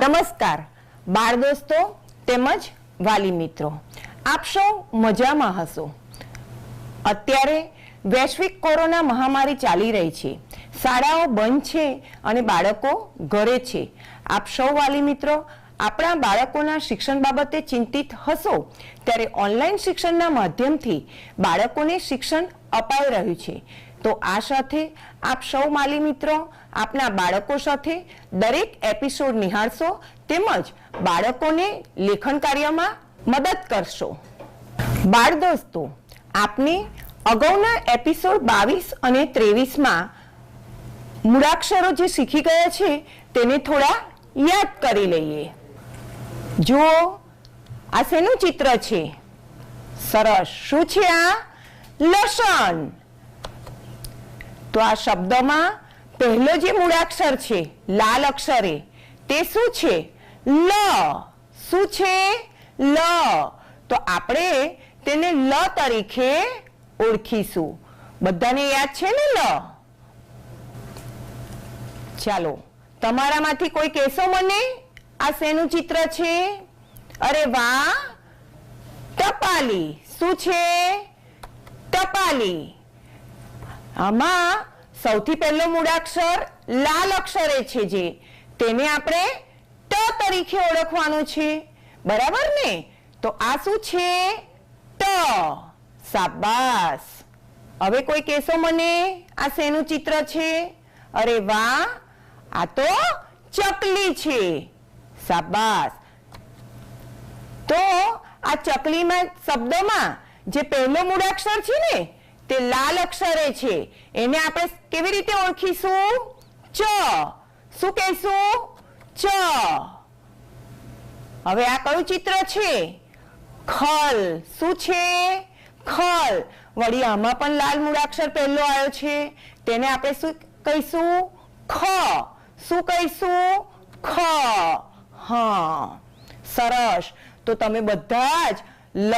નમસ્કાર. બાળ દોસ્તો, તેમજ વાલી મિત્રો. આપ સૌ મજામાં હશો? અત્યારે વૈશ્વિક કોરોના મહામારી ચાલી રહી છે. શાળાઓ બંધ છે અને બાળકો ઘરે છે. આપ સૌ વાલી મિત્રો, આપણા બાળકોના શિક્ષણ બાબતે ચિંતિત હશો? ત્યારે ઓનલાઈન શિક્ષણના માધ્યમથી બાળકોને શિક્ષણ અપાઈ રહ્યું છે. તો આ સાથે આપ સૌ માલી મિત્રો આપના બાળકો સાથે દરેક એપિસોડ નિહાળશો તેમજ બાળકોને લેખન કાર્યમાં મદદ કરશો. બાળ દોસ્તો, આપને અગાઉના એપિસોડ બાવીસ અને ત્રેવીસમાં મૂળાક્ષરો જે શીખી ગયા છે તેને થોડા યાદ કરી લઈએ. જુઓ, આ શેનું ચિત્ર છે? સરસ. શું છે આ? લસણ. તો આ શબ્દમાં પહેલો જે મૂળાક્ષર છે, લાલ અક્ષરે, તે શું છે? લ. શું છે? લ. તો આપણે તેને લ તરીકે ઓળખીશું. બધાને યાદ છે ને લ? ચાલો, તમારામાંથી કોઈ કહેશો મને? આ શેનું ચિત્ર છે? અરે વાહ! ટપાલી. શું છે? ટપાલી. આમાં સૌથી પહેલો મૂળાક્ષર લાલ અક્ષરે છે જે. તેને આપણે ટ તરીકે ઓળખવાનું છે. બરાબર ને? તો આ શું છે? ટ. સાબાસ હવે કોઈ કહેશો મને, આ શેનું ચિત્ર છે? અરે વાહ! આ તો ચકલી છે. સાબાસ તો આ ચકલીમાં શબ્દમાં જે પહેલો મૂળાક્ષર છે ને તે લાલ અક્ષરે છે. એને આપણે કેવી રીતે ઓળખીશું? ચ. શું કહીશું? ચ. હવે આ કયું ચિત્ર છે? ખલ. શું છે? ખલ. વળી આમાં પણ લાલ મૂળાક્ષર પહેલો આવ્યો છે. તેને આપણે શું કહીશું? ખ. શું કહીશું? ખ. હા. સરસ. તો તમે બધા જ લ,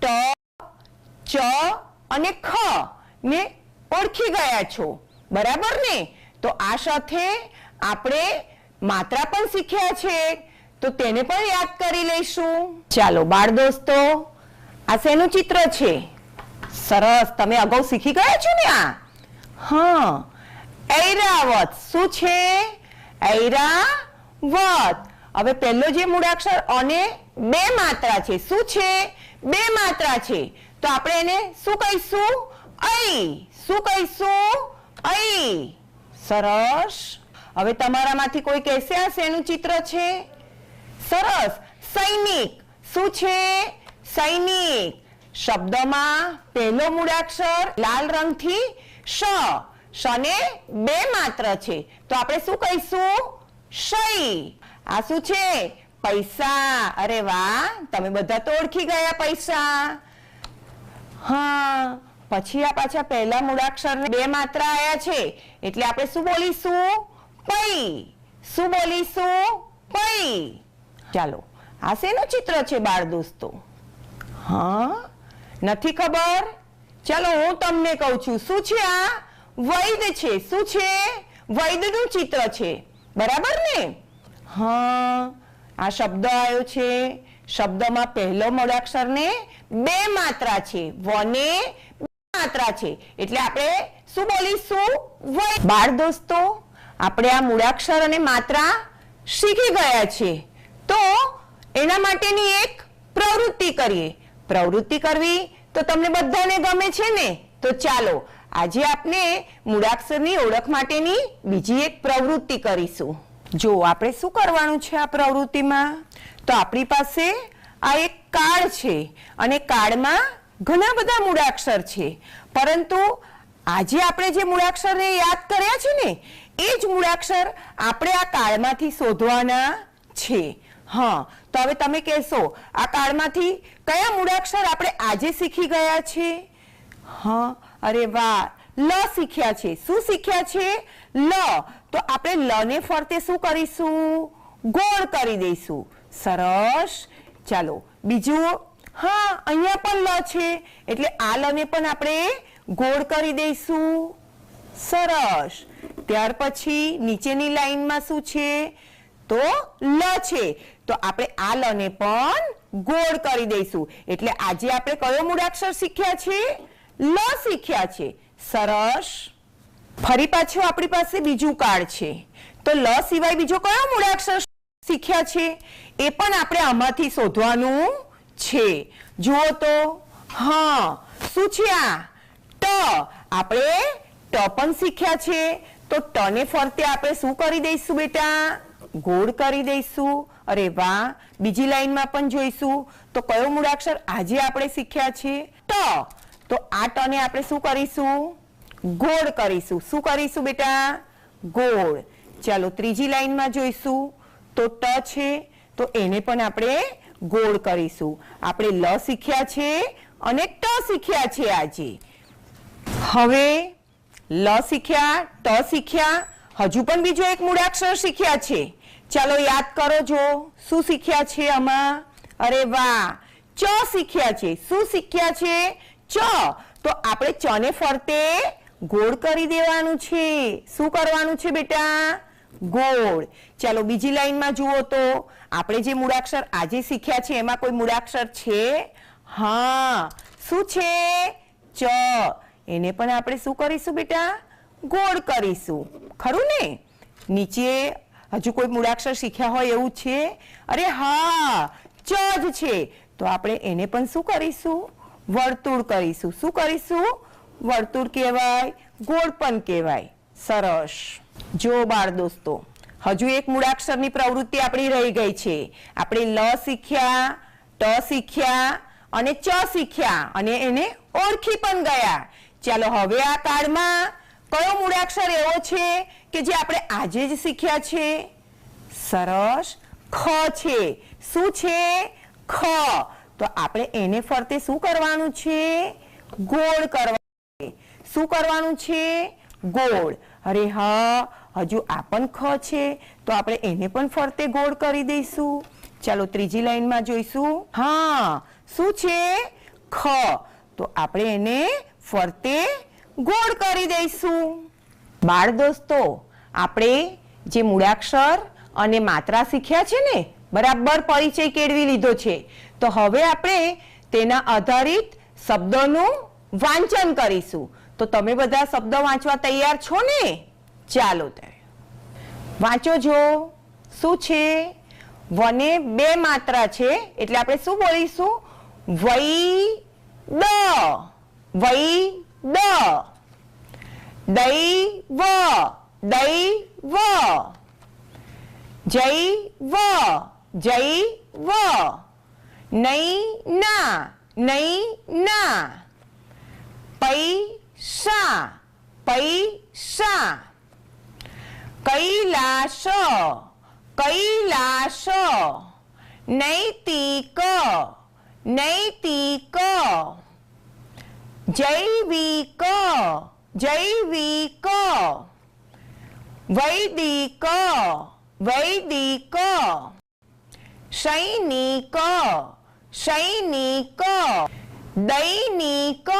ટ, ચ અને ખ ને ઓળખી ગયા છો. બરાબર ને? તો આ સાથે આપણે માત્રા પણ શીખ્યા છે. તો તેને પણ યાદ કરી લઈશું. ચાલો બાળ દોસ્તો, આ શેનું ચિત્ર છે? સરસ, તમે અગાઉ શીખી ગયા છો ને આ? હા. ઐરાવત. શું છે? ઐરાવત. હવે પહેલો જે મૂળાક્ષર અને બે માત્રા છે. શું છે? બે માત્રા છે. તો આપણે એને શું કહીશું? ઐ શું કહીશું? ઐ સરસ. હવે તમારામાંથી કોઈ કહેશે આ શેનું ચિત્ર છે? સરસ. સૈનિક. શું છે? સૈનિક. શબ્દમાં પહેલો મૂળાક્ષર લાલ રંગથી શ. શને બે માત્ર છે. તો આપણે શું કહીશું? શૈ આ શું છે? પૈસા. અરે વાહ. તમે બધા તો ઓળખી ગયા પૈસા. હા, પછી આ પાછા પહેલા મૂળાક્ષર બે માત્રા આયા છે. એટલે આપણે શું બોલીશું? પૈ શું બોલીશું? પૈ ચાલો, આ શેનું ચિત્ર છે બાળ દોસ્તો? હા, નથી ખબર? ચાલો, હું તમને કહું છું, શું છે આ? વૈદ છે. શું છે? વૈદનું ચિત્ર છે. બરાબર ને? હા, આ શબ્દ આવ્યો છે. શબ્દમાં પહેલો મૂળાક્ષર ને બે માત્રા છે. વને માત્રા છે. એટલે આપણે શું બોલીશું? બાળ દોસ્તો, આપણે આ મૂળાક્ષર અને માત્રા શીખી ગયા છે. તો એના માટેની એક પ્રવૃત્તિ કરીએ. પ્રવૃત્તિ કરવી તો તમને બધાને ગમે છે ને? તો ચાલો, આજે આપણે મૂળાક્ષરની ઓળખ માટેની બીજી એક પ્રવૃત્તિ કરીશું. જો આપણે શું કરવાનું છે આ પ્રવૃત્તિમાં? તો આપણી પાસે આ એક કાર્ડ છે અને કાર્ડમાં ઘણા બધા મૂળાક્ષર છે. પરંતુ આજે આપણે જે મૂળાક્ષરને યાદ કર્યા છે ને, એ જ મૂળાક્ષર આપણે આ કાર્ડમાંથી શોધવાના છે. હા, તો હવે તમે કહેશો, આ કાર્ડમાંથી કયા મૂળાક્ષર આપણે આજે શીખી ગયા છે? હા, અરે વાહ, લ શીખ્યા છે. શું શીખ્યા છે? લ. તો આપણે લ ને ફરતે શું કરીશું? ગોળ કરી દઈશું. સરસ. ચાલો, બીજું, હા, અહીંયા પણ લ છે. એટલે આ લ ને પણ આપણે ગોળ કરી દઈશું. સરસ. ત્યાર પછી નીચેની લાઈનમાં શું છે? તો લ છે. તો આપણે આ લ ને પણ ગોળ કરી દઈશું. એટલે આજે આપણે કયો મૂળાક્ષર શીખ્યા છે? લ શીખ્યા છે. સરસ. ફરી પાછું આપણી પાસે બીજું કાર્ડ છે. તો લ સિવાય બીજો કયો મૂળાક્ષર શીખ્યા છે? એ પણ આપણે આમાંથી શોધવાનું છે. જુઓ તો, હા, શું છે આ? ટ. આપણે ટ પણ શીખ્યા છે. તો ટ ને ફરતે આપણે શું કરી દઈશું બેટા? ગોળ કરી દઈશું. અરે વાહ, બીજી લાઈનમાં પણ જોઈશું. તો કયો મૂળાક્ષર આજે આપણે શીખ્યા છે? ટ. તો આ ટ ને આપણે શું કરીશું? ગોળ કરીશું. શું કરીશું બેટા? ગોળ. ચાલો ત્રીજી લાઈનમાં જોઈશું. તો ટ છે, તો એને પણ આપણે ગોળ કરીશું. આપણે લ શીખ્યા છે અને ટ શીખ્યા છે આજે. હવે લ શીખ્યા, ટ શીખ્યા. હજુ પણ બીજો એક મૂળાક્ષર શીખ્યા છે. ચાલો યાદ કરો જો, શું શીખ્યા છે આમાં? અરે વાહ! ચ શીખ્યા છે. શું શીખ્યા છે? ચ. તો આપણે ચ ને ફરતે ગોળ કરી દેવાનું છે. શું કરવાનું છે બેટા? ગોળ. ચાલો, બીજી લાઈનમાં જુઓ તો, આપણે જે મૂળાક્ષર આજે શીખ્યા છે, એમાં કોઈ મૂળાક્ષર છે? હા. શું છે? ચ. એને પણ આપણે શું કરીશું બેટા? ગોળ કરીશું. ખરું ને? નીચે હજુ કોઈ મૂળાક્ષર શીખ્યા હોય એવું છે? અરે હા, ચ જ છે. તો આપણે એને પણ શું કરીશું? વર્તુળ કરીશું. શું કરીશું? વર્તુળ કહેવાય ગોળ પણ કહેવાય. સરસ. જો બાળ દોસ્તો, હજુ એક મૂળાક્ષરની પ્રવૃત્તિ આપણી રહી ગઈ છે. આપણે લ શીખ્યા, ટ શીખ્યા અને ચ શીખ્યા અને એને ઓળખી પણ ગયા. ચાલો હવે આ કાળમાં કયો મૂળાક્ષર એવો છે કે જે આપણે આજે જ શીખ્યા છે? સરસ. ખ છે. શું છે? ખ. તો આપણે એને ફરતે શું કરવાનું છે? ગોળ કરવાનું છે શું કરવાનું છે? ગોળ. અરે હા, હજુ આ પણ ખ છે. તો આપણે એને પણ ફરતે ગોળ કરી દઈશું. ચાલો ત્રીજી લાઈનમાં જોઈશું. હા, શું છે? ખ. તો આપણે એને ફરતે ગોળ કરી દઈશું. બાળ દોસ્તો, આપણે જે મૂળાક્ષર અને માત્રા શીખ્યા છે ને, બરાબર પરિચય કેળવી લીધો છે. તો હવે આપણે તેના આધારિત શબ્દોનું વાંચન કરીશું. તો તમે બધા શબ્દો વાંચવા તૈયાર છો ને? ચાલો ત્યારે વાંચો જો. શું છે? વને બે માત્રા છે. એટલે આપણે શું બોલીશું? વૈ દ. વૈ દ. દૈવ. દૈવ. જૈવ. જૈવ. નૈના. નૈના. પૈસા પૈસા કૈલાસ કૈલાસ નૈતિક. નૈતિક. જૈવિક. જૈવિક. વૈદિક. વૈદિક. સૈનિક. સૈનિક. દૈનિક.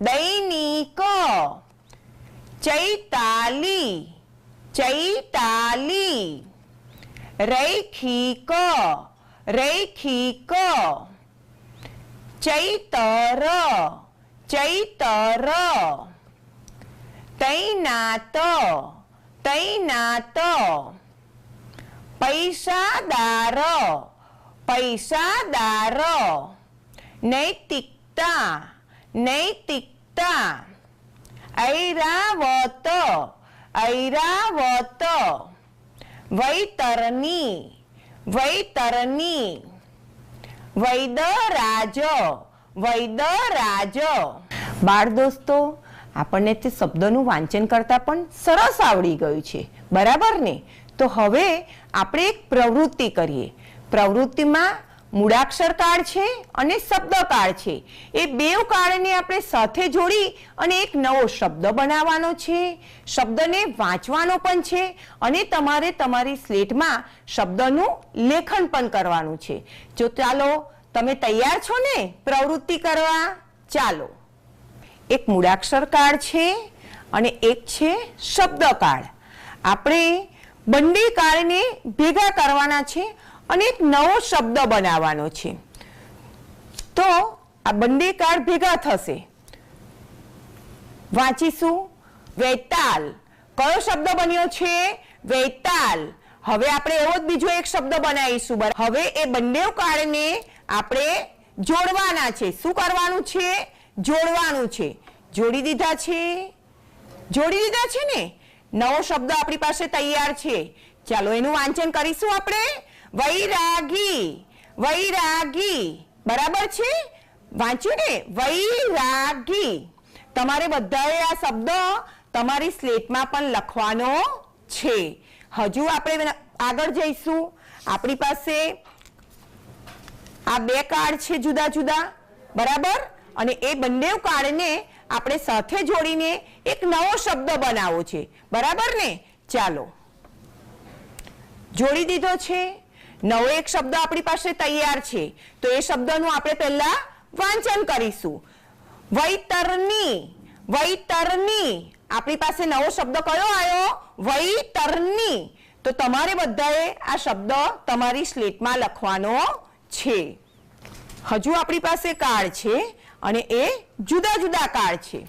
દૈનિક. ચૈતાલી. ચૈતાલી. રૈખિક. રૈખિક. ચૈતર. ચૈતર. તૈનાત. તૈનાત. પૈસાદાર. પૈસાદાર. નૈતિકતા. નૈતિકતા ઐરાવત ઐરાવત વૈતરણી વૈતરણી વૈદરાજ વૈદરાજ બાળ દોસ્તો આપણને તે શબ્દોનું વાંચન કરતા પણ સરસ આવડી ગયું છે, બરાબર ને? તો હવે આપણે એક પ્રવૃત્તિ કરીએ. પ્રવૃત્તિમાં મૂળાક્ષર કાળ છે અને શબ્દ કાળ છે. એ બે કાળને આપણે સાથે જોડી અને એક નવો શબ્દ બનાવવાનો છે. શબ્દને વાંચવાનો પણ છે અને તમારે તમારી સ્લેટમાં શબ્દનું લેખન પણ કરવાનું છે. જો ચાલો, તમે તૈયાર છો ને પ્રવૃત્તિ કરવા? ચાલો. એક મૂળાક્ષર કાળ છે અને એક છે શબ્દ કાળ. આપણે બંને કાળને ભેગા કરવાના છે અને એક નવો શબ્દ બનાવવાનો છે. તો આ બંને કાળ ભેગા થશે. વાંચીશું. વૈતાલ. કયો શબ્દ બન્યો છે? વૈતાલ. હવે આપણે એવો જ બીજો એક શબ્દ બનાવીશું? હવે એ બંને કાળને આપણે જોડવાના છે. શું કરવાનું છે? જોડવાનું છે. જોડી દીધા છે? જોડી દીધા છે ને? નવો શબ્દ આપણી પાસે તૈયાર છે. ચાલો એનું વાંચન કરીશું આપણે. વૈરાગી વૈરાગી. બરાબર છે? વાંચ્યું ને? વૈરાગી. તમારે બધાએ આ શબ્દ તમારી સ્લેટમાં પણ લખવાનો છે. હજુ આપણે આગળ જઈશું. આપણી પાસે આ બે કાર્ડ છે જુદા જુદા. બરાબર? અને એ બંને કાર્ડને આપણે સાથે જોડીને એક નવો શબ્દ બનાવવો છે. બરાબર ને? ચાલો. જોડી દીધો છે. નવો એક શબ્દ આપણી પાસે તૈયાર છે. તો એ શબ્દનું આપણે પહેલા વાંચન કરીશું. વૈતરણી વૈતરણી. આપણી પાસે નવો શબ્દ કયો આવ્યો? વૈતરણી. તો તમારે બધાએ આ શબ્દ તમારી સ્લેટમાં લખવાનો છે. હજુ આપણી પાસે કાર્ડ છે અને એ જુદા જુદા કાર્ડ છે.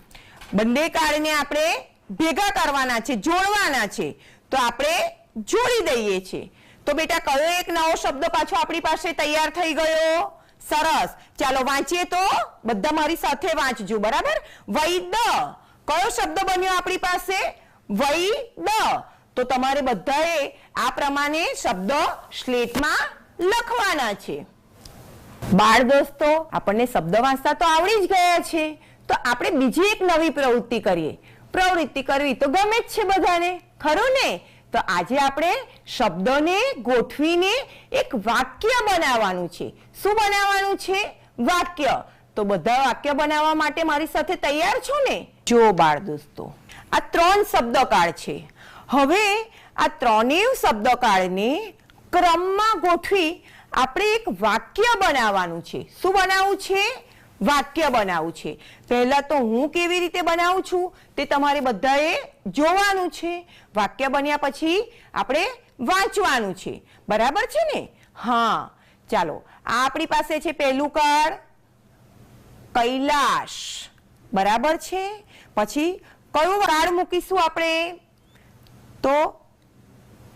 બંને કાર્ડને આપણે ભેગા કરવાના છે, જોડવાના છે. તો આપણે જોડી દઈએ છીએ. તો બેટા, કયો એક નવો શબ્દ પાછો આપણી પાસે તૈયાર થઈ ગયો? સરસ. ચાલો, વાંચીએ તો? બધા મારી સાથે વાંચજો, બરાબર? વૈદ. કયો શબ્દ બન્યો આપણી પાસે? વૈદ. તો તમારે બધાએ આ પ્રમાણે શબ્દ સ્લેટમાં લખવાના છે. બાળ દોસ્તો, આપણને શબ્દ વાંચતા તો આવડી જ ગયા છે. તો આપણે બીજી એક નવી પ્રવૃત્તિ કરીએ. પ્રવૃત્તિ કરવી તો ગમે જ છે બધાને. ખરું ને? તો આજે આપણે શબ્દોને ગોઠવીને એક વાક્ય બનાવવાનું છે. શું બનાવવાનું છે? વાક્ય. તો બધા વાક્ય બનાવવા માટે મારી સાથે તૈયાર છો ને? જો બાળ દોસ્તો, આ ત્રણ શબ્દકાળ છે. હવે આ ત્રણેય શબ્દકાળને ક્રમમાં ગોઠવી આપણે એક વાક્ય બનાવવાનું છે. શું બનાવવું છે? વાક્ય બનાવવું છે. પહેલા તો હું કેવી રીતે બનાવું છું તે તમારે બધાએ જોવાનું છે. વાક્ય બન્યા પછી આપણે વાંચવાનું છે. બરાબર છે ને? હા. ચાલો, આ આપણી પાસે છે પહેલું કાર્ડ કૈલાશ. બરાબર છે? પછી કયું કાર્ડ મૂકીશું આપણે? તો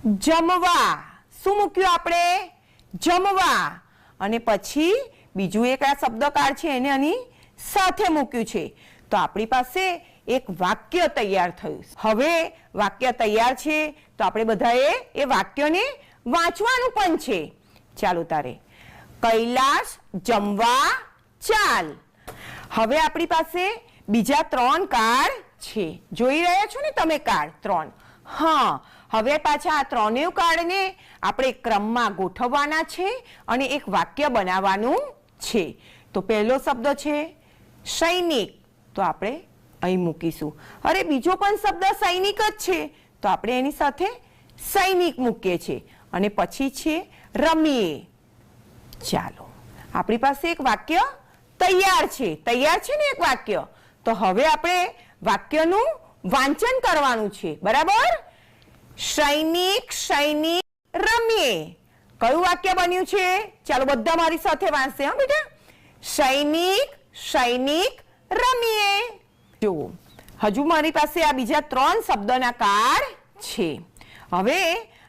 જમવા. શું મૂક્યું આપણે? જમવા. અને પછી બીજું એક આ શબ્દકાર છે એને આની સાથે મૂક્યું છે. તો આપણી પાસે એક વાક્ય તૈયાર થયું. હવે વાક્ય તૈયાર છે, તો આપણે બધાએ એ વાક્યને વાંચવાનું પણ છે. ચાલો તારે. કૈલાશ જમવા ચાલ. હવે આપણી પાસે બીજા ત્રણ કાર્ડ છે. જોઈ રહ્યા છો ને તમે કાર્ડ ત્રણ. હા, હવે પાછા આ ત્રણેય કાર્ડને આપણે ક્રમમાં ગોઠવવાના છે અને એક વાક્ય બનાવવાનું છે. તો પહેલો શબ્દ છે, સૈનિક. તો આપણે અહીં મૂકીશું. અરે, બીજો પણ શબ્દ સૈનિક જ છે. તો આપણે એની સાથે સૈનિક મૂકીએ છીએ. અને પછી છે રમીએ. ચાલો. આપણી પાસે એક વાક્ય તૈયાર છે. તૈયાર છે ને એક વાક્ય? તો હવે આપણે વાક્યનું વાંચન કરવાનું છે. બરાબર? સૈનિક સૈનિક, રમીએ. કયું વાક્ય બન્યું છે? ચાલો બધા મારી સાથે વાંચશે, હા બેટા. સૈનિક સૈનિક, રમીએ. જુઓ. હજુ મારી પાસે આ બીજા ત્રણ શબ્દના કાર્ડ છે. હવે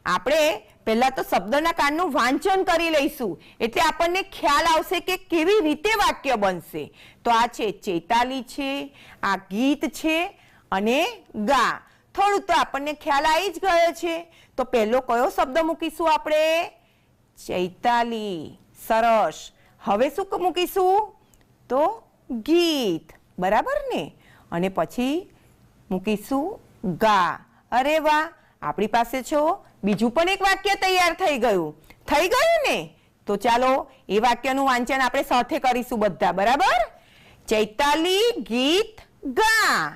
આપણે પહેલા તો શબ્દના કાળનું વાંચન કરી લઈશું. એટલે આપણને ખ્યાલ આવશે કે કેવી રીતે વાક્ય બનશે. તો આ છે ચેતાલી છે, આ ગીત છે અને ગા. થોડું તો આપણને ખ્યાલ આવી જ ગયો છે. તો પહેલો કયો શબ્દ મૂકીશું આપણે? ચૈતાલી. સરસ. હવે શું મૂકીશું? તો ગીત. બરાબર ને? અને પછી મૂકીશું ગા. અરે વાહ, આપણી પાસે છો. બીજું પણ એક વાક્ય તૈયાર થઈ ગયું. થઈ ગયું ને? તો ચાલો એ વાક્યનું વાંચન આપણે સાથે કરીશું બધા, બરાબર? ચૈતાલી ગીત ગા.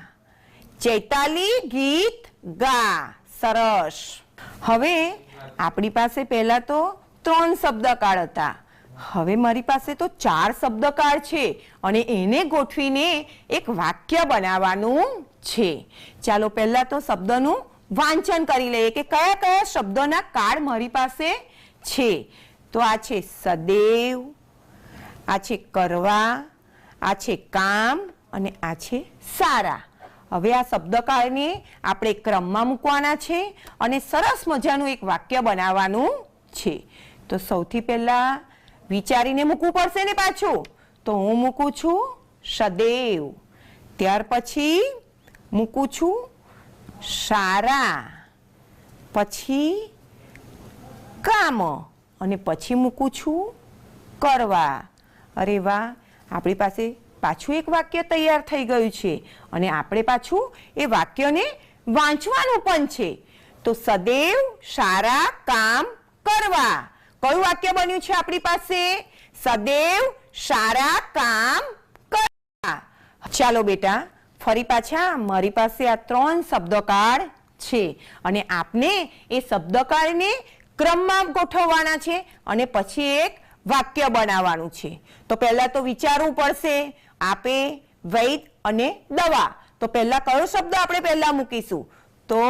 ચૈતાલી ગીત ગા. સરસ. હવે આપણી પાસે પહેલા તો ત્રણ શબ્દકાળ હતા. હવે મારી પાસે તો ચાર શબ્દકાળ છે અને એને ગોઠવીને એક વાક્ય બનાવવાનું છે. ચાલો પહેલા તો શબ્દનું વાંચન કરી લઈએ કે કયા કયા શબ્દોના કાર્ડ મારી પાસે છે. તો આ છે સદૈવ, આ છે કરવા, આ છે કામ અને આ છે સારા. હવે આ શબ્દકાળને આપણે ક્રમમાં મૂકવાના છે અને સરસ મજાનું એક વાક્ય બનાવવાનું છે. તો સૌથી પહેલા વિચારીને મૂકવું પડશે ને પાછું? તો હું મૂકું છું સદૈવ. ત્યાર પછી મૂકું છું સારા. પછી કામ. અને પછી મૂકું છું કરવા. અરે વાહ, આપણી પાસે પાછું એક વાક્ય તૈયાર થઈ ગયું છે. અને આપણે પાછું એ વાક્યને વાંચવાનું પણ છે. તો સદૈવ, સારા, કામ, કરવા. કયું વાક્ય બન્યું છે આપણી પાસે? સદેવ સારા કામ કરવા. ચાલો બેટા, ફરી પાછા મારી પાસે આ ત્રણ શબ્દકાળ છે અને આપને એ શબ્દકાળને ક્રમમાં ગોઠવવાના છે અને પછી એક વાક્ય બનાવવાનું છે. તો પહેલા તો વિચારવું પડશે, આપે વૈદ અને દવા. તો પહેલા કયો શબ્દ આપણે પહેલા મૂકીશું? તો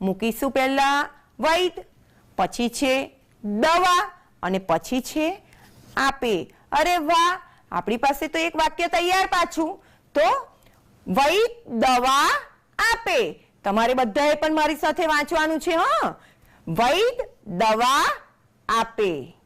મૂકીશું પહેલા વૈદ. પછી છે દવા અને પછી છે આપે. અરે વાહ! આપણી પાસે તો એક વાક્ય તૈયાર પાછું. તો વૈદ દવા આપે. તમારે બધાએ પણ મારી સાથે વાંચવાનું છે, હા? વૈદ દવા આપે.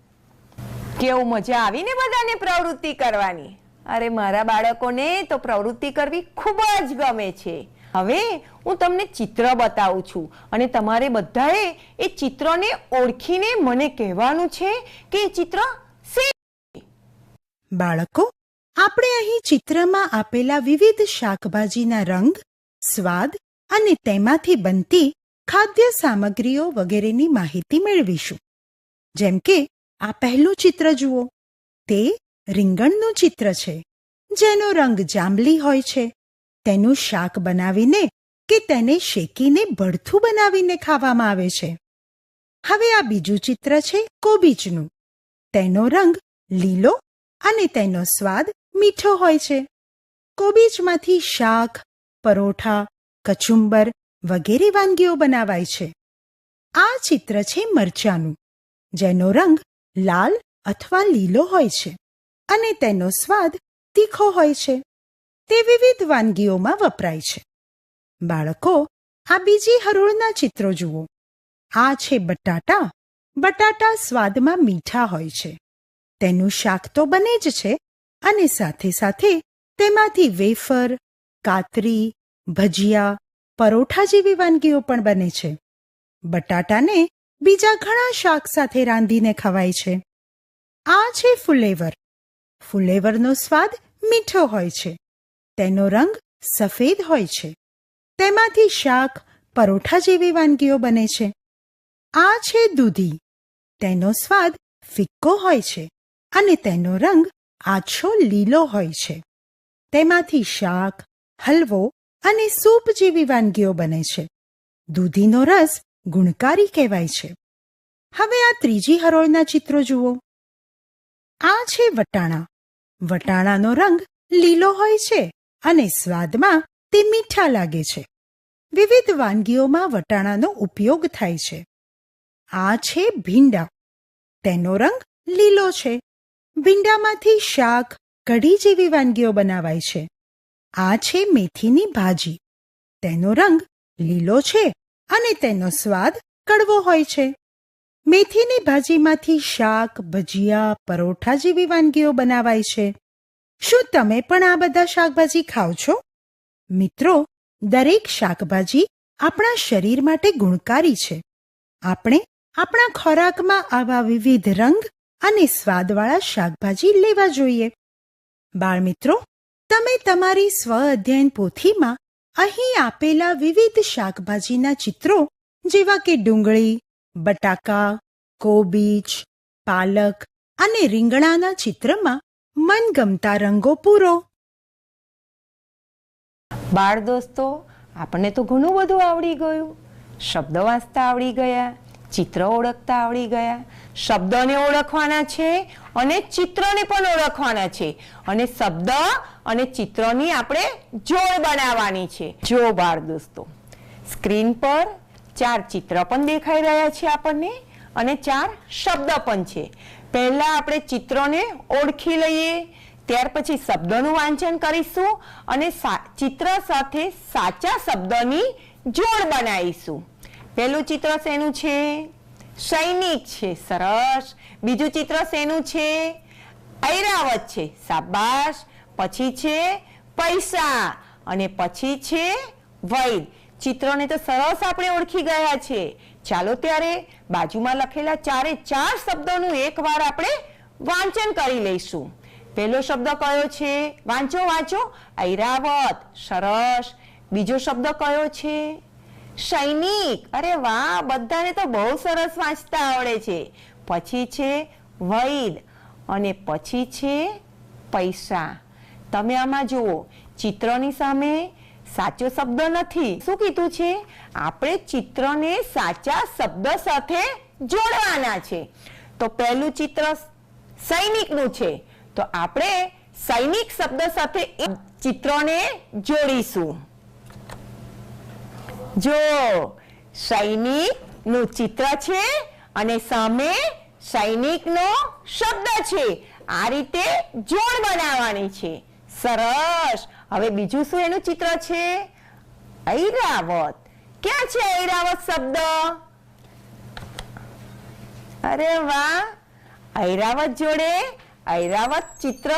કેવું મજા આવીને બધાને પ્રવૃત્તિ કરવાની? અરે મારા બાળકોને તો પ્રવૃત્તિ કરવી ખૂબ જ ગમે છે. હવે હું તમને ચિત્ર બતાવું છું. અને તમારે બધાએ એ ચિત્રને ઓળખીને મને કહેવાનું છે કે એ ચિત્ર શે બાળકો, આપણે અહીં ચિત્રમાં આપેલા વિવિધ શાકભાજીના રંગ, સ્વાદ અને તેમાંથી બનતી ખાદ્ય સામગ્રીઓ વગેરેની માહિતી મેળવીશું. જેમ કે, આ પહેલું ચિત્ર જુઓ. તે રીંગણનું ચિત્ર છે, જેનો રંગ જાંબલી હોય છે. તેનું શાક બનાવીને કે તેને શેકીને ભડથું બનાવીને ખાવામાં આવે છે. હવે આ બીજું ચિત્ર છે કોબીજનું. તેનો રંગ લીલો અને તેનો સ્વાદ મીઠો હોય છે. કોબીજમાંથી શાક, પરોઠા, કચુંબર વગેરે વાનગીઓ બનાવાય છે. આ ચિત્ર છે મરચાનું, જેનો રંગ લાલ અથવા લીલો હોય છે અને તેનો સ્વાદ તીખો હોય છે. તે વિવિધ વાનગીઓમાં વપરાય છે. બાળકો, આ બીજી હરોળના ચિત્રો જુઓ. આ છે બટાટા. બટાટા સ્વાદમાં મીઠા હોય છે. તેનું શાક તો બને જ છે અને સાથે સાથે તેમાંથી વેફર, કાતરી, ભજીયા, પરોઠા જેવી વાનગીઓ પણ બને છે. બટાટાને બીજા ઘણા શાક સાથે રાંધીને ખવાય છે. આ છે ફુલેવર. ફુલેવરનો સ્વાદ મીઠો હોય છે. તેનો રંગ સફેદ હોય છે. તેમાંથી શાક પરોઠા જેવી વાનગીઓ બને છે. આ છે દૂધી. તેનો સ્વાદ ફિક્કો હોય છે અને તેનો રંગ આછો લીલો હોય છે. તેમાંથી શાક, હલવો અને સૂપ જેવી વાનગીઓ બને છે. દૂધીનો રસ ગુણકારી કહેવાય છે. હવે આ ત્રીજી હરોળના ચિત્રો જુઓ. આ છે વટાણા. વટાણાનો રંગ લીલો હોય છે અને સ્વાદમાં તે મીઠા લાગે છે. વિવિધ વાનગીઓમાં વટાણાનો ઉપયોગ થાય છે. આ છે ભીંડા. તેનો રંગ લીલો છે. ભીંડામાંથી શાક, કઢી જેવી વાનગીઓ બનાવાય છે. આ છે મેથીની ભાજી. તેનો રંગ લીલો છે અને તેનો સ્વાદ કડવો હોય છે. મેથીની ભાજીમાંથી શાક, ભજીયા, પરોઠા જેવી વાનગીઓ બનાવાય છે. શું તમે પણ આ બધા શાકભાજી ખાઓ છો? મિત્રો, દરેક શાકભાજી આપણા શરીર માટે ગુણકારી છે. આપણે આપણા ખોરાકમાં આવા વિવિધ રંગ અને સ્વાદવાળા શાકભાજી લેવા જોઈએ. બાળમિત્રો, તમે તમારી સ્વ અધ્યયન પોથીમાં અહીં આપેલા વિવિધ શાકભાજીના ચિત્રો જેવા કે ડુંગળી, બટાકા, કોબીજ, પાલક અને રીંગણાના ચિત્રમાં મનગમતા રંગો પૂરો. બાળ દોસ્તો, આપણને તો ઘણું બધું આવડી ગયું. શબ્દ વાંચતા આવડી ગયા, ચિત્ર ઓળખતા આવડી ગયા. શબ્દને ઓળખવાના છે અને ચિત્રને પણ ઓળખવાના છે. અને શબ્દ અને ચિત્રની આપણે જોડ બનાવવાની છે. જો બાળ દોસ્તો, સ્ક્રીન પર ચાર ચિત્ર પણ દેખાઈ રહ્યા છે આપણને અને ચાર શબ્દ પણ છે. પહેલા આપણે ચિત્રોને ઓળખી લઈએ, ત્યાર પછી શબ્દોનું વાંચન કરીશું અને ચિત્ર સાથે સાચા શબ્દોની જોડ બનાવીશું. પહેલું ચિત્ર શેનું છે? સૈનિક છે, સરસ. બીજું ચિત્ર શેનું છે? ઐરાવત છે સાબાશ પછી છે પૈસા અને પછી છે વૈદ. ચિત્રોને તો સરસ આપણે ઓળખી ગયા છે. ચાલો ત્યારે બાજુમાં લખેલા ચારે ચાર શબ્દોનું એકવાર આપણે વાંચન કરી લઈશું. પહેલો શબ્દ કયો છે? વાંચો વાંચો. ઐરાવત, સરસ. બીજો શબ્દ કયો છે? સૈનિક. અરે વાહ, બધાને તો બહુ સરસ વાંચતા આવડે છે. પછી છે વૈદ અને પછી છે પૈસા. તમે આમાં જુઓ, ચિત્રની સામે સાચો શબ્દ નથી. શું કીધું છે? આપણે ચિત્રને સાચા શબ્દ સાથે જોડવાના છે. તો પહેલું ચિત્ર સૈનિકનું છે. તો આપણે સૈનિક શબ્દ સાથે એ ચિત્રને જોડીશું. જો સૈનિકનું ચિત્ર છે અને સામે સૈનિકનો શબ્દ છે, આ રીતે જોડ બનાવવાની છે. સરસ! હવે બીજું શું એનું ચિત્ર છે? ઐરાવત. ક્યાં છે ઐરાવત શબ્દ? અરે વાહ! ઐરાવત જોડે ઐરાવત ચિત્ર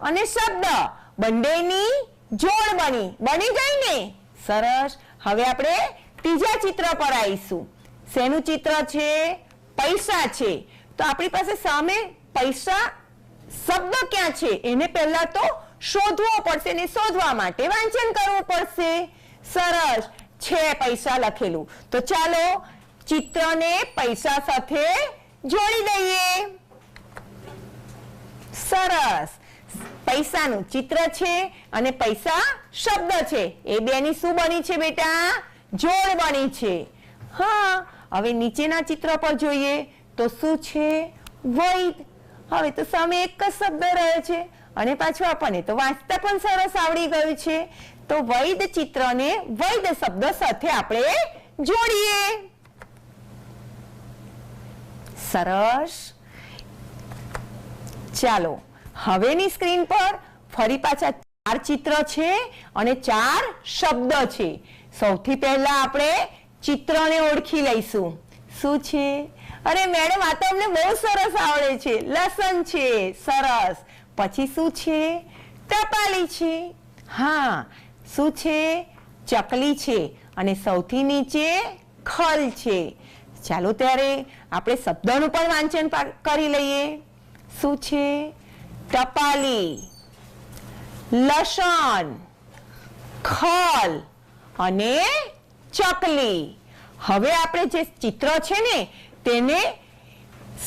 અને શબ્દ. બંનેની જોડ બની. બની ગઈ ને? સરસ. હવે આપણે ત્રીજા ચિત્ર પર આવીશું. શેનું ચિત્ર છે? પૈસા છે. તો આપણી પાસે સામે પૈસા શબ્દ ક્યાં છે? એને પહેલા તો શોધવો પડશે ને શોધવા માટે વાંચન કરવું પડશે. સરસ. છે પૈસા લખેલું. તો ચાલો ચિત્રને પૈસા સાથે જોડી દઈએ. સરસ. પૈસાનું ચિત્ર છે અને પૈસા શબ્દ છે. એ બેની શું બની છે બેટા? જોડ બની છે. હા, હવે નીચેના ચિત્ર પર જોઈએ તો શું છે? વૈદ. હવે તો સામે એક જ શબ્દ રહે છે. અને પાછું આપણને તો વાંચતા પણ સરસ આવડી ગયું છે. તો વૈદ ચિત્રને વૈદ શબ્દ સાથે આપણે જોડીએ. સરસ. ચાલો, હવેની સ્ક્રીન પર ફરી પાછા ચાર ચિત્ર છે અને ચાર શબ્દ છે. સૌથી પહેલા આપણે ચિત્રને ઓળખી લઈશું. શું છે? અરે, મેડમ, આ તો અમને બહુ સરસ આવડે છે. લસણ છે. સરસ. પછી શું છે? ટપાલી છે. હા, શું છે? ચકલી છે. અને સૌથી નીચે ખલ છે. ચાલો ત્યારે આપણે શબ્દોનું પણ વાંચન કરી લઈએ. શું છે? ટપાલી, લસણ, ખલ અને ચકલી. હવે આપણે જે ચિત્ર છે ને, તેને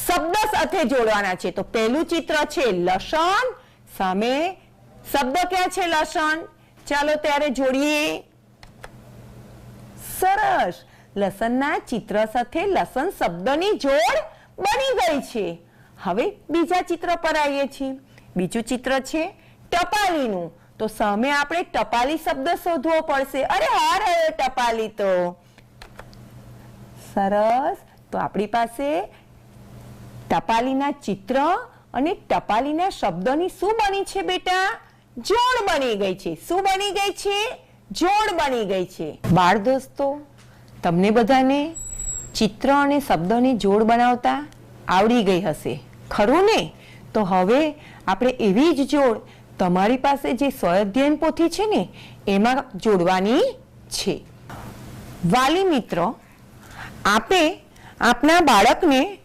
શબ્દ સાથે જોડવાના છે. તો પહેલું ચિત્ર છે લસણ, સામે શબ્દ ક્યાં છે લસણ? ચાલો ત્યારે જોડીએ. સરસ. લસણના ચિત્ર સાથે લસણ શબ્દની જોડ બની ગઈ છે. હવે બીજા ચિત્ર પર આવીએ છીએ. બીજું ચિત્ર છે ટપાલીનું. તો સામે આપણે ટપાલી શબ્દ શોધવો પડશે. અરે હા, રહ્યો ટપાલી તો. સરસ. તો આપણી પાસે ટપાલીના ચિત્ર અને ટપાલીના શબ્દોની શું બની છે બેટા? જોડ બની ગઈ છે. શું બની ગઈ છે? જોડ બની ગઈ છે. બાળ દોસ્તો, તમને બધાને ચિત્ર અને શબ્દોની જોડ બનાવતા આવડી ગઈ હશે. ખરું ને? તો હવે આપણે એવી જ જોડ તમારી પાસે જે સ્વઅધ્યયન પોથી છે ને, એમાં જોડવાની છે. વાલી મિત્રો, આપે આપના બાળકને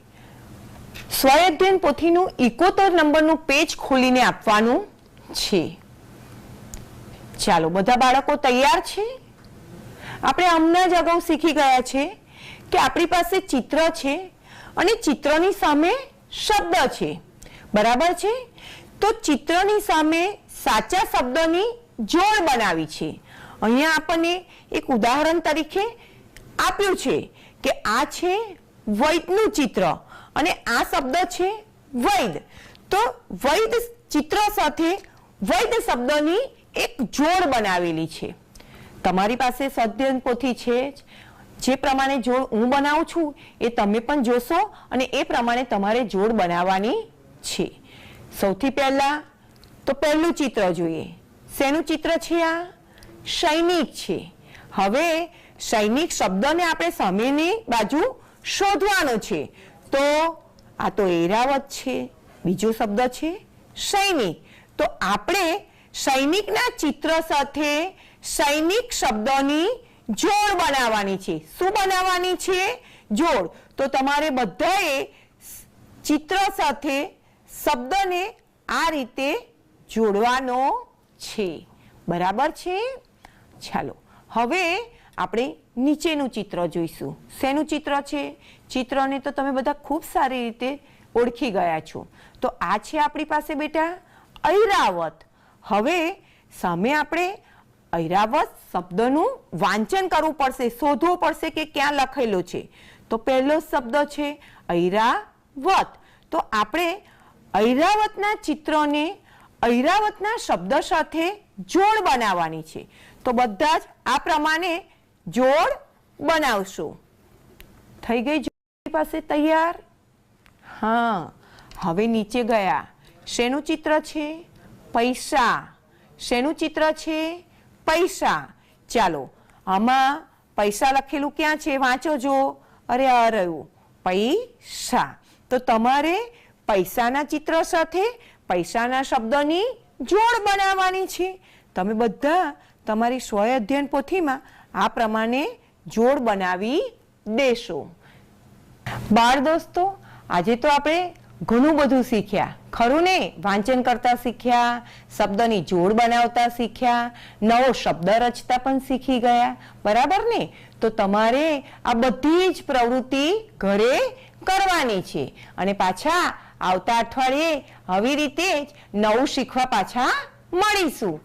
સ્વઅધ્યયન પોથીનું ઇકોતેર નંબરનું પેજ ખોલીને આપવાનું છે. ચાલો, બધા બાળકો તૈયાર છે? આપણે હમણાં જ અગાઉ શીખી ગયા છે કે આપણી પાસે ચિત્ર છે અને ચિત્રની સામે શબ્દ છે. બરાબર છે? તો ચિત્રની સામે સાચા શબ્દોની જોડ બનાવી છે. અહીંયા આપણને એક ઉદાહરણ તરીકે આપ્યું છે કે આ છે વૈદનું ચિત્ર. અને આ શબ્દ છે વૈદ. તો વૈદ ચિત્ર સાથે વૈદ શબ્દની એક જોડ બનાવેલી છે. તમારી પાસે સ્વાધ્યાયન પોથી છે જે. પ્રમાણે જોડ હું બનાવું છું, એ તમે પણ જોશો અને એ પ્રમાણે તમારે જોડ બનાવવાની છે. સૌથી પહેલા તો પહેલું ચિત્ર જોઈએ. શેનું ચિત્ર છે આ? સૈનિક છે. હવે સૈનિક શબ્દને આપણે સામેની બાજુ શોધવાનો છે. તો આ તો એરાવત છે, બીજો શબ્દ છે સૈનિક. તો આપણે સૈનિકના ચિત્ર સાથે સૈનિક શબ્દની જોડ બનાવવાની છે. શું બનાવવાની છે? જોડ. તો તમારે બધાએ ચિત્ર સાથે શબ્દને આ રીતે જોડવાનો છે. બરાબર છે? ચાલો. હવે આપણે નીચેનું ચિત્ર જોઈશું. શેનું ચિત્ર છે? ચિત્રને તો તમે બધા ખૂબ સારી રીતે ઓળખી ગયા છો. તો આ છે આપણી પાસે બેટા ઐરાવત. હવે સામે આપણે ઐરાવત શબ્દનું વાંચન કરવું પડશે, શોધવું પડશે કે ક્યાં લખેલો છે. તો પહેલો શબ્દ છે ઐરાવત. તો આપણે ઐરાવતના ચિત્રને ઐરાવતના શબ્દ સાથે જોડ બનાવવાની છે. તો બધા જ આ પ્રમાણે જોડ બનાવશો. થઈ ગઈ જોડ પાસે તૈયાર? હા, હવે નીચે ગયા. શેનું ચિત્ર છે? પૈસા. શેનું ચિત્ર છે? પૈસા. ચાલો, આમાં પૈસા લખેલું ક્યાં છે? વાંચો જો. અરે, આ રહ્યું. પૈસા. તો તમારે પૈસાના ચિત્ર સાથે પૈસાના શબ્દની જોડ બનાવવાની છે. તમે બધા તમારી સ્વ અધ્યયન પોથીમાં આ પ્રમાણે જોડ બનાવી દેશો. બાળ દોસ્તો, આજે તો આપણે ઘણું બધું શીખ્યા. ખરું ને? વાંચન કરતા શીખ્યા, શબ્દની જોડ બનાવતા શીખ્યા, નવો શબ્દ રચતા પણ શીખી ગયા. બરાબર ને? તો તમારે આ બધી જ પ્રવૃત્તિ ઘરે કરવાની છે. અને પાછા આવતા અઠવાડિયે આવી રીતે જ નવું શીખવા પાછા મળીશું.